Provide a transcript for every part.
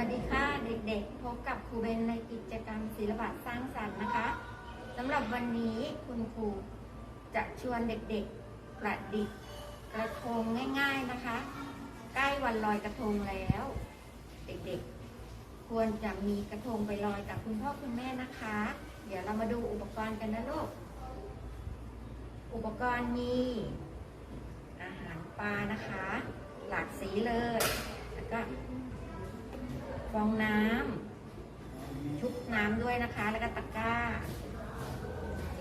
วัสดีค่ะเด็กๆ พบกับครูเบนในกิจกรรมศิลปะสร้างสรรค์นะคะสำหรับวันนี้คุณครูจะชวนเด็กๆประดิษฐ์กระทงง่ายๆนะคะ ใกล้วันลอยกระทงแล้ว เด็กๆ ควรจะมีกระทงไปลอยกับคุณพ่อคุณแม่นะคะ เดี๋ยวเรามาดูอุปกรณ์กันนะลูกอุปกรณ์มีอาหารปลานะคะ หลากสีเลยแล้วก็ ฟองน้ำชุบน้ำด้วยนะคะ แล้วก็ตะกร้า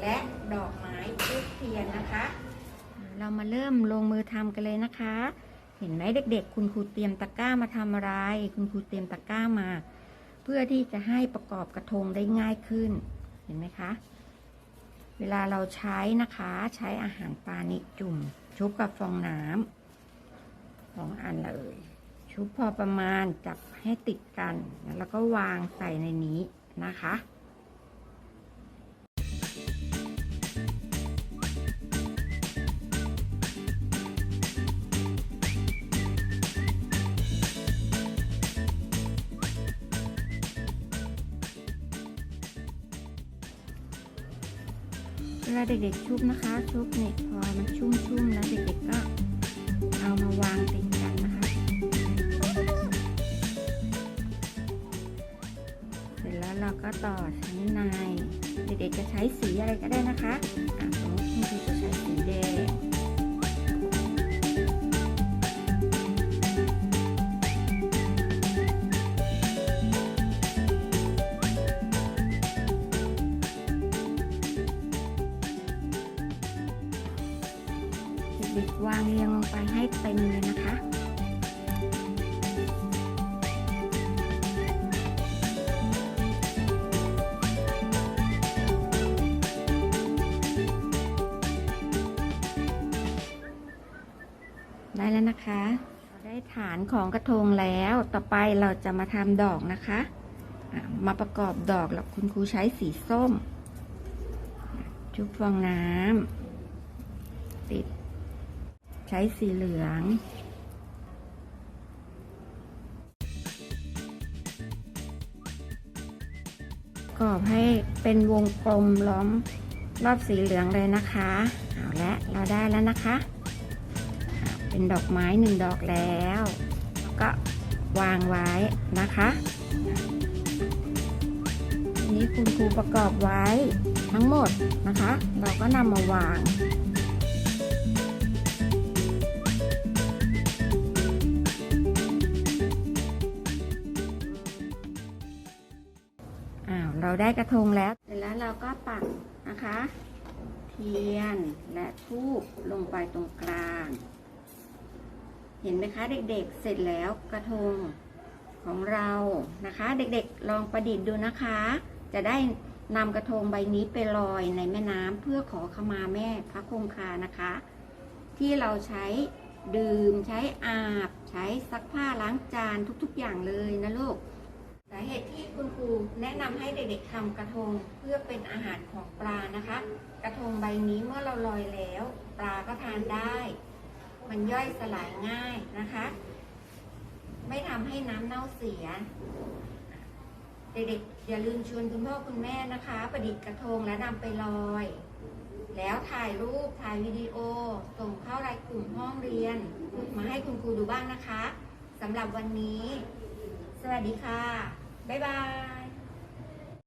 และดอกไม้ทูบเทียนนะคะ เรามาเริ่มลงมือทำกันเลยนะคะ เห็นไหมเด็ก ๆ คุณครูเตรียมตะกร้ามาทำอะไร คุณครูเตรียมตะกร้ามา เพื่อที่จะให้ประกอบกระทงได้ง่ายขึ้น เห็นไหมคะ เวลาเราใช้นะคะ ใช้อาหารปลานิจุ่มชุบกับฟองน้ำสองอันเลย ชุบพอประมาณจับให้ติดกัน แล้วก็วางใส่ในนี้นะคะเวลาเด็กๆชุบนะคะ ชุบเนี่ยพอมันชุ่มๆแล้วเด็กๆก็เอามาวางติด เสร็จแล้วเราก็ต่อชั้นใน เด็กๆจะใช้สีอะไรก็ได้นะคะอะสมมติคุณครูจะใช้สีแดงเด็กๆวางเรียงลงไปให้เต็มเลยนะคะ ได้แล้วนะคะเราได้ฐานของกระทงแล้วต่อไปเราจะมาทำดอกนะคะ มาประกอบดอกแล้วคุณครูใช้สีส้มชุบฟองน้ำติด ใช้สีเหลืองกรอบให้เป็นวงกลมล้อมรอบสีเหลืองเลยนะคะ เอาละเราได้แล้วนะคะ เป็นดอกไม้หนึ่งดอกแล้ว ก็วางไว้นะคะนี้คุณครูประกอบไว้ทั้งหมดนะคะ เราก็นำมาวางอ้าวเราได้กระทงแล้ว เสร็จแล้วเราก็ปักนะคะ เทียนและทูบลงไปตรงกลาง ห็นไหมคะเด็กๆ เสร็จแล้วกระทงของเรานะคะ เด็กๆลองประดิษฐ์ดูนะคะ จะได้นำกระทงใบนี้ไปลอยในแม่น้ำเพื่อขอขมาแม่พระคงคานะคะ ที่เราใช้ดื่มใช้อาบ ใช้ซักผ้าล้างจานทุกๆ อย่างเลยนะลูกสาเหตุที่คุณครูแนะนำให้เด็กๆทำกระทงเพื่อเป็นอาหารของปลานะคะ กระทงใบนี้เมื่อเราลอยแล้ว ปลาก็ทานได้ มันย่อยสลายง่ายนะคะ ไม่ทำให้น้ำเน่าเสีย เด็กๆอย่าลืมชวนคุณพ่อคุณแม่นะคะ ประดิษฐ์กระทงและนำไปลอย แล้วถ่ายรูปถ่ายวิดีโอ ส่งเข้ารายกลุ่มห้องเรียน มาให้คุณครูดูบ้างนะคะสำหรับวันนี้ สวัสดีค่ะ บ๊ายบาย